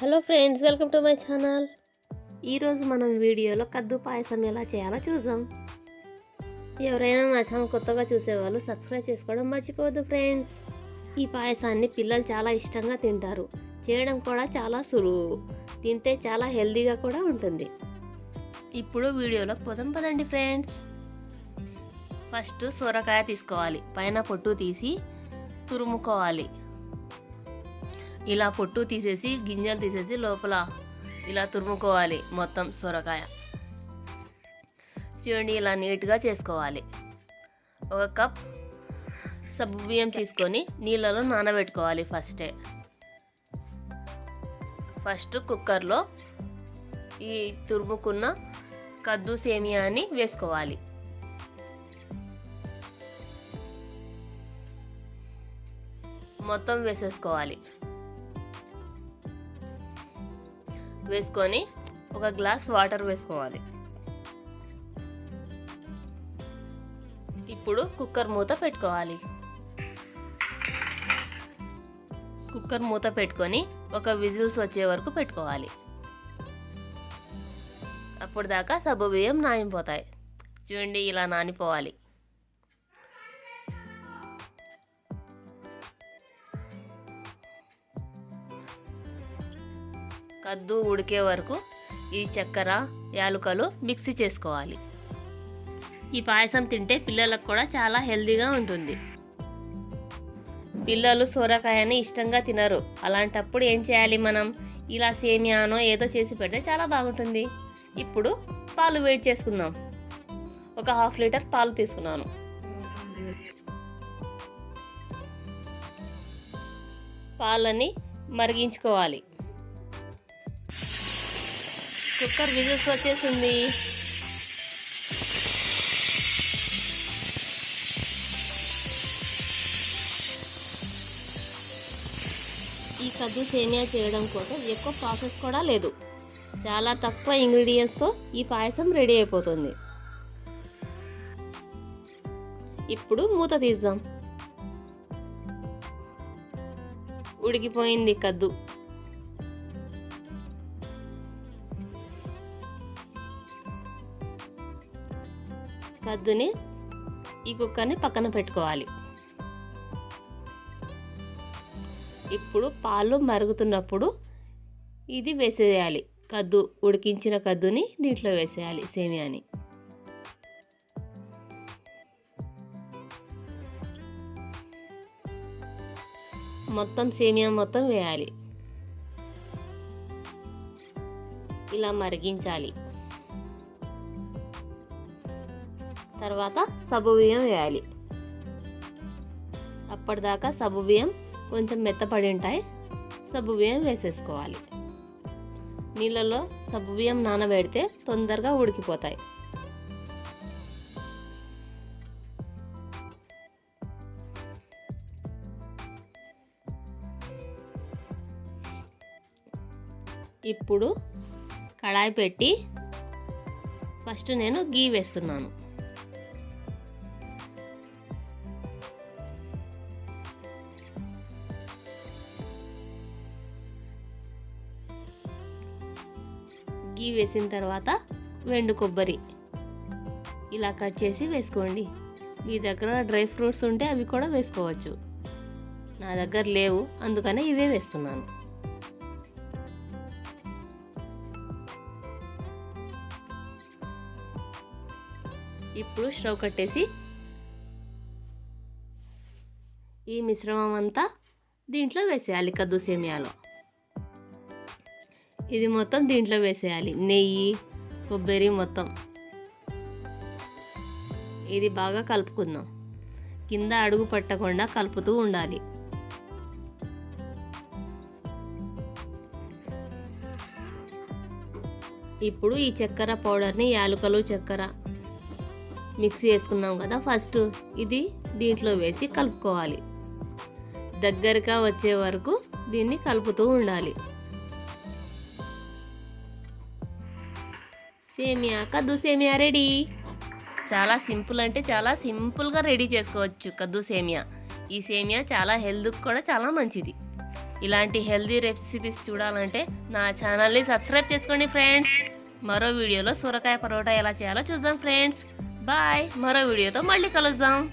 Hello friends welcome to my channel. ఈరోజు మనం వీడియోలో కద్దు పాయసం ఎలా చేయాలో చూద్దాం. ఎవరైనా నా ఛానల్ కొత్తగా చూసేవాళ్ళు సబ్స్క్రైబ్ చేసుకోవడం మర్చిపోవద్దు ఫ్రెండ్స్. ఈ పాయసాన్ని పిల్లలు చాలా ఇష్టంగా తింటారు. చేయడం కూడా చాలా సులువు. తింటే చాలా హెల్తీగా కూడా ఉంటుంది. ఇప్పుడు వీడియోలో పోదాం పదండి ఫ్రెండ్స్. ఫస్ట్ సొరకాయ తీసుకోవాలి. పైన పొట్టు తీసి తురుముకోవాలి. ఇలా పొట్టు తీసేసి గింజలు తీసేసి లోపల ఇలా తురుముకోవాలి మొత్తం సొరకాయ. చూడండి ఇలా నీట్గా చేసుకోవాలి. ఒక కప్ సబ్బు బియ్యం తీసుకొని నీళ్ళలో నానబెట్టుకోవాలి ఫస్టే. ఫస్ట్ కుక్కర్లో ఈ తురుముకున్న కద్దు సేమియాని వేసుకోవాలి. మొత్తం వేసేసుకోవాలి. వేసుకొని ఒక గ్లాస్ వాటర్ వేసుకోవాలి. ఇప్పుడు కుక్కర్ మూత పెట్టుకోవాలి. కుక్కర్ మూత పెట్టుకొని ఒక విజిల్స్ వచ్చే వరకు పెట్టుకోవాలి. అప్పుడు దాకా సబ్బు బియ్యం నానిపోతాయి. చూడండి ఇలా నానిపోవాలి. కద్దు ఉడికే వరకు ఈ చక్కెర యాలుకలు మిక్సీ చేసుకోవాలి. ఈ పాయసం తింటే పిల్లలకు కూడా చాలా హెల్దీగా ఉంటుంది. పిల్లలు సోరకాయని ఇష్టంగా తినరు. అలాంటప్పుడు ఏం చేయాలి మనం? ఇలా సేమియానో ఏదో చేసి పెడితే చాలా బాగుంటుంది. ఇప్పుడు పాలు వేడి చేసుకుందాం. ఒక హాఫ్ లీటర్ పాలు తీసుకున్నాను. పాలని మరిగించుకోవాలి. కుక్కర్ విజిల్స్ వచ్చేసింది. ఈ కద్దు సేమియా చేయడం కోసం ఎక్కువ ప్రాసెస్ కూడా లేదు. చాలా తక్కువ ఇంగ్రీడియంట్స్తో ఈ పాయసం రెడీ అయిపోతుంది. ఇప్పుడు మూత తీద్దాం. ఉడికిపోయింది కద్దు. కద్దుని ఈ కుక్కర్ని పక్కన పెట్టుకోవాలి. ఇప్పుడు పాలు మరుగుతున్నప్పుడు ఇది వేసేయాలి. కద్దు ఉడికించిన కద్దుని దీంట్లో వేసేయాలి సేమియాని. మొత్తం సేమియా మొత్తం వేయాలి. ఇలా మరిగించాలి. తర్వాత సబ్బు బియ్యం వేయాలి. అప్పటిదాకా సబ్బు బియ్యం కొంచెం మెత్తపడి ఉంటాయి. సబ్బు బియ్యం వేసేసుకోవాలి. నీళ్ళలో సబ్బు బియ్యం నానబెడితే తొందరగా ఉడికిపోతాయి. ఇప్పుడు కడాయి పెట్టి ఫస్ట్ నేను గీ వేస్తున్నాను. గీ వేసిన తర్వాత వెండు కొబ్బరి. ఇలా కట్ చేసి వేసుకోండి. మీ దగ్గర డ్రై ఫ్రూట్స్ ఉంటే అవి కూడా వేసుకోవచ్చు. నా దగ్గర లేవు అందుకనే ఇవే వేస్తున్నాను. ఇప్పుడు స్టవ్ కట్టేసి ఈ మిశ్రమం అంతా దీంట్లో వేసేయాలి కద్దు సేమియాలో. ఇది మొత్తం దీంట్లో వేసేయాలి. నెయ్యి కొబ్బరి మొత్తం. ఇది బాగా కలుపుకుందాం. కింద అడుగు పట్టకుండా కలుపుతూ ఉండాలి. ఇప్పుడు ఈ చక్కెర పౌడర్ని యాలకులు చక్కెర మిక్స్ చేసుకున్నాం కదా ఫస్ట్. ఇది దీంట్లో వేసి కలుపుకోవాలి. దగ్గరగా వచ్చే వరకు దీన్ని కలుపుతూ ఉండాలి. సేమియా. కద్దు సేమియా రెడీ? చాలా సింపుల్ అంటే చాలా సింపుల్గా రెడీ చేసుకోవచ్చు కద్దు సేమియా. ఈ సేమియా చాలా హెల్త్కి కూడా చాలా మంచిది. ఇలాంటి హెల్దీ రెసిపీస్ చూడాలంటే నా ఛానల్ని సబ్స్క్రైబ్ చేసుకోండి ఫ్రెండ్స్. మరో వీడియోలో సొరకాయ పరోటా ఎలా చేయాలో చూద్దాం ఫ్రెండ్స్. బాయ్. మరో వీడియోతో మళ్ళీ కలుద్దాం.